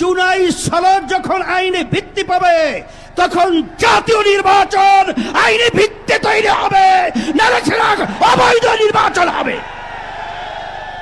জুলাই সালাদ যখন আইনে ভিত্তি পাবে, তখন জাতীয় নির্বাচন আইনে ভিত্তি তৈরি হবে। না অবৈধ নির্বাচন হবে।